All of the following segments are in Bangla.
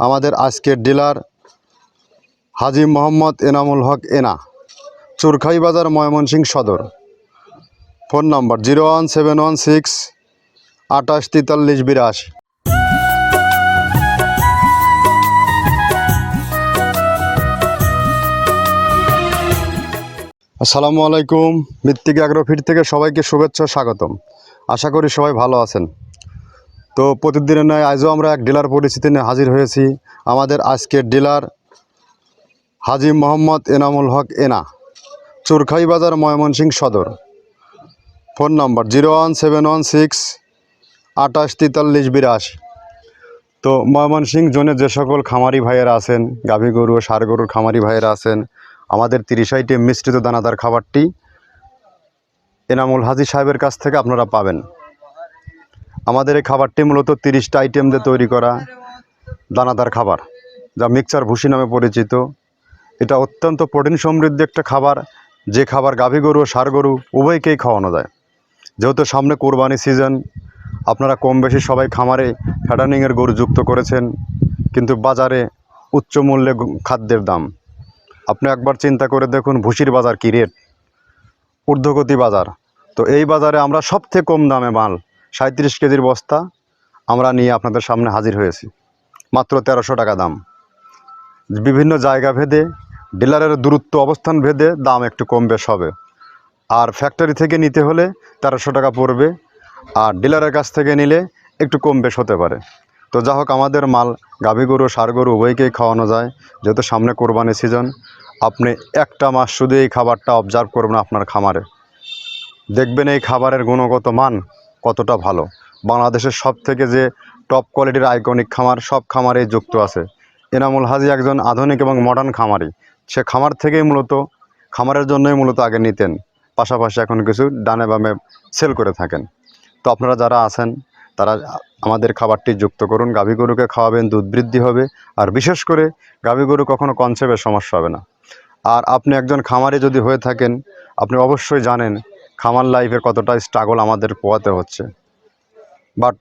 আমাদের আজকের dealer Haji Mohammad Enamul Haque Ena, Churkhai Bazar, Mymensingh Sadar. Phone number zero one seven one six আঠাশ তেতাল্লিশ বিরাশি। আসসালামু আলাইকুম, মৃত্তিক অ্যাগ্রোফিট থেকে সবাইকে শুভেচ্ছা, স্বাগতম। আশা করি সবাই ভালো আছেন। তো প্রতিদিনের নয় আজও আমরা এক ডিলার পরিস্থিতি নিয়ে হাজির হয়েছি। আমাদের আজকের dealer Haji Mohammad Enamul Haque Ena, Churkhai Bazar, Mymensingh Sadar. Phone number zero one seven one six আঠাশ তেতাল্লিশ বিরাশি। তো ময়মনসিংহ জোনে যে সকল খামারি ভাইয়েরা আছেন, গাভী গরু ও ষাড় গরুর খামারি ভাইয়েরা আছেন, আমাদের তিরিশ আইটেম মিশ্রিত দানাদার খাবারটি এনামুল হাজি সাহেবের কাছ থেকে আপনারা পাবেন। আমাদের এই খাবারটি মূলত তিরিশটা আইটেম দিয়ে তৈরি করা দানাদার খাবার, যা মিক্সচার ভুসি নামে পরিচিত। এটা অত্যন্ত প্রোটিন সমৃদ্ধ একটা খাবার, যে খাবার গাভী গরু ও ষাড় গরু উভয়কেই খাওয়ানো যায়। যেহেতু সামনে কোরবানি সিজন আপনারা কম বেশি সবাই খামারে ফ্যাটানিংয়ের গরু যুক্ত করেছেন, কিন্তু বাজারে উচ্চ মূল্যে খাদ্যের দাম। আপনি একবার চিন্তা করে দেখুন ভুসির বাজার কী রেট ঊর্ধ্বগতি বাজার। তো এই বাজারে আমরা সবথেকে কম দামে মাল সাঁত্রিশ কেজির বস্তা আমরা নিয়ে আপনাদের সামনে হাজির হয়েছি। মাত্র তেরোশো টাকা দাম। বিভিন্ন জায়গা ভেদে, ডিলারের দূরত্ব, অবস্থান ভেদে দাম একটু কম বেশ হবে। আর ফ্যাক্টরি থেকে নিতে হলে তেরোশো টাকা পড়বে, আর ডিলারের কাছ থেকে নিলে একটু কম বেশ হতে পারে। তো যা হোক, আমাদের মাল গাভী গরু ষাড় গরু উভয়কেই খাওয়ানো যায়। যেহেতু সামনে কোরবানি সিজন আপনি একটা মাস শুধু এই খাবারটা অবজার্ভ করবেন আপনার খামারে। দেখবেন এই খাবারের গুণগত মান কতটা ভালো। বাংলাদেশের সব থেকে যে টপ কোয়ালিটির আইকনিক খামার, সব খামারেই যুক্ত আছে। এনামুল হাজি একজন আধুনিক এবং মডার্ন খামারি। সে খামার থেকেই মূলত, খামারের জন্যই মূলত আগে নিতেন। পাশাপাশি এখন কিছু ডানে বামে সেল করে থাকেন। তো আপনারা যারা আছেন, তারা আমাদের খাবারটি যুক্ত করুন। গাভী গরুকে খাওয়াবেন, দুধ বৃদ্ধি হবে। আর বিশেষ করে গাভী গরু কখনও কনসেপ্টের সমস্যা হবে না। আর আপনি একজন খামারি যদি হয়ে থাকেন, আপনি অবশ্যই জানেন খামার লাইফে কতটা স্ট্রাগল আমাদের পোয়াতে হচ্ছে। বাট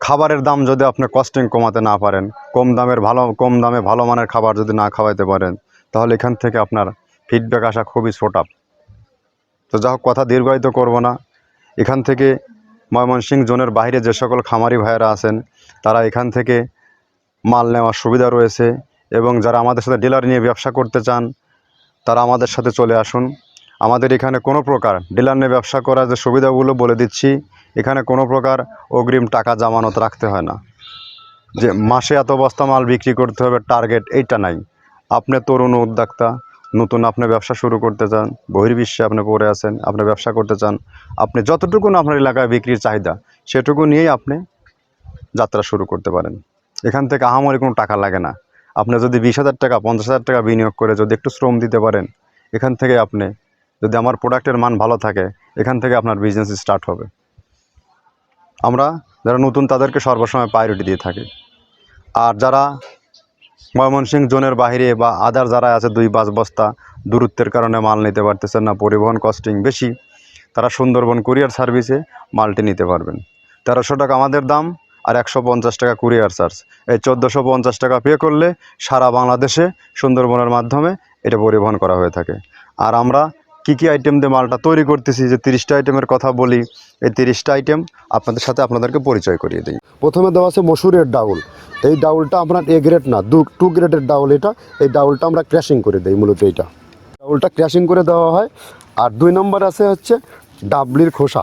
খাবারের দাম যদি আপনি কস্টিং কমাতে না পারেন, কম দামের ভালো, কম দামে ভালো মানের খাবার যদি না খাওয়াইতে পারেন, তাহলে এখান থেকে আপনার ফিডব্যাক আসা খুবই ছোট তো যা হোক, কথা দীর্ঘায়িত করব না। এখান থেকে ময়মনসিংহ জোনের বাইরে যে সকল খামারি ভাইয়েরা আছেন, তারা এখান থেকে মাল নেওয়ার সুবিধা রয়েছে এবং যারা আমাদের সাথে ডিলার নিয়ে ব্যবসা করতে চান, তারা আমাদের সাথে চলে আসুন। আমাদের এখানে কোনো প্রকার ডিলার নিয়ে ব্যবসা করার যে সুবিধাগুলো বলে দিচ্ছি, এখানে কোনো প্রকার অগ্রিম টাকা জামানত রাখতে হয় না। যে মাসে এত বস্তা মাল বিক্রি করতে হবে, টার্গেট এইটা নাই। আপনি তরুণ উদ্যোক্তা, নতুন আপনি ব্যবসা শুরু করতে চান, বহির্বিশ্বে আপনি পড়ে আছেন, আপনি ব্যবসা করতে চান, আপনি যতটুকু আপনার এলাকায় বিক্রির চাহিদা, সেটুকু নিয়েই আপনি যাত্রা শুরু করতে পারেন। এখান থেকে আহামরি কোনো টাকা লাগে না। আপনি যদি বিশ হাজার টাকা, পঞ্চাশ হাজার টাকা বিনিয়োগ করে যদি একটু শ্রম দিতে পারেন, এখান থেকে আপনি যদি আমার প্রোডাক্টের মান ভালো থাকে, এখান থেকে আপনার বিজনেস স্টার্ট হবে। আমরা যারা নতুন, তাদেরকে সর্বসময় প্রায়োরিটি দিয়ে থাকি। আর যারা ময়মনসিংহ জোনের বাইরে বা আদার যারা আছে, দুই পাঁচ বস্তা দূরত্বের কারণে মাল নিতে পারতেছেন না, পরিবহন কস্টিং বেশি, তারা সুন্দরবন কুরিয়ার সার্ভিসে মালটি নিতে পারবেন। তেরোশো টাকা আমাদের দাম আর একশো পঞ্চাশ টাকা কুরিয়ার চার্জ এই চোদ্দোশো পঞ্চাশ টাকা পে করলে সারা বাংলাদেশে সুন্দরবনের মাধ্যমে এটা পরিবহন করা হয়ে থাকে। আর আমরা কী কী আইটেম দিয়ে মালটা তৈরি করতেছি, যে তিরিশটা আইটেমের কথা বলি, এই তিরিশটা আইটেম আপনাদের সাথে আপনাদেরকে পরিচয় করিয়ে দিই। প্রথমে দেওয়া আছে মসুরের ডাউল। এই ডাউলটা আপনার এ গ্রেড না, দু টু গ্রেডের ডাউল এটা, এই ডাউলটা আমরা ক্র্যাশিং করে দিই মূলত এইটা। ডাউলটা ক্র্যাশিং করে দেওয়া হয়, আর দুই নম্বর আছে হচ্ছে ডাবলির খোসা।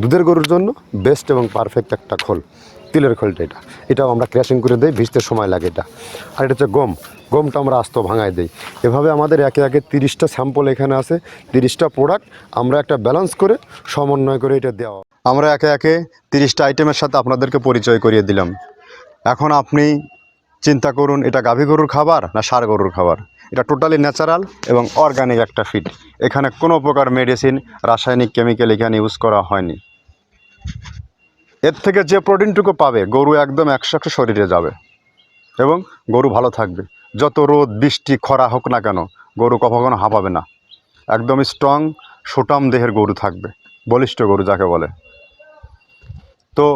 দুধের গরুর জন্য বেস্ট এবং পারফেক্ট একটা খোল, তিলের খোলটা এটা। এটাও আমরা ক্র্যাশিং করে দিই, ভিজতে সময় লাগে এটা। আর এটা হচ্ছে গম। গমটা আমরা আস্ত ভাঙায় দিই। এভাবে আমাদের একে একে তিরিশটা স্যাম্পল এখানে আছে, তিরিশটা প্রোডাক্ট আমরা একটা ব্যালেন্স করে সমন্বয় করে এটা দেওয়া। আমরা একে একে তিরিশটা আইটেমের সাথে আপনাদেরকে পরিচয় করিয়ে দিলাম। এখন আপনি চিন্তা করুন, এটা গাভী গরুর খাবার না সার গরুর খাবার? এটা টোটালি ন্যাচারাল এবং অর্গানিক একটা ফিড এখানে কোনো প্রকার মেডিসিন রাসায়নিক কেমিক্যাল এখানে ইউজ করা হয়নি। এর থেকে যে প্রোটিনটুকু পাবে, গরু একদম একশো একশো শরীরে যাবে এবং গরু ভালো থাকবে। যত রোদ, বৃষ্টি, খরা হোক না কেন, গরু কখনো হাঁপাবে না। একদম স্ট্রং সুটাম দেহের গরু থাকবে, বলিষ্ঠ গরু যাকে বলে। তো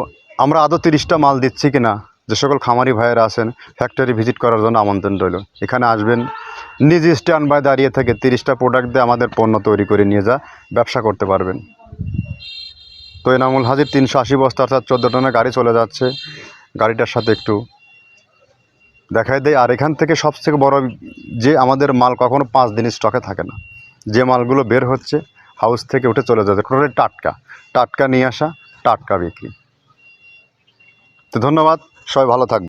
আমরা আদৌ তিরিশটা মাল দিচ্ছি কি না যে সকল খামারি ভাইয়েরা আছেন ফ্যাক্টরি ভিজিট করার জন্য আমন্ত্রণ রইল। এখানে আসবেন, নিজ স্ট্যান্ড বাই দাঁড়িয়ে থেকে তিরিশটা প্রোডাক্ট দিয়ে আমাদের পণ্য তৈরি করে নিয়ে যা, ব্যবসা করতে পারবেন। তো এনামুল হাজির তিনশো আশি বস্তা অর্থাৎ চোদ্দ টনের গাড়ি চলে যাচ্ছে। গাড়িটার সাথে একটু দেখাই দেয় আর এখান থেকে সবথেকে বড় যে আমাদের মাল কখনো পাঁচ দিন স্টকে থাকে না। যে মালগুলো বের হচ্ছে, হাউস থেকে উঠে চলে যাচ্ছে। টোটালি টাটকা। টাটকা নিয়ে আসা, টাটকা বিক্রি। তো ধন্যবাদ। সবাই ভালো থাকবে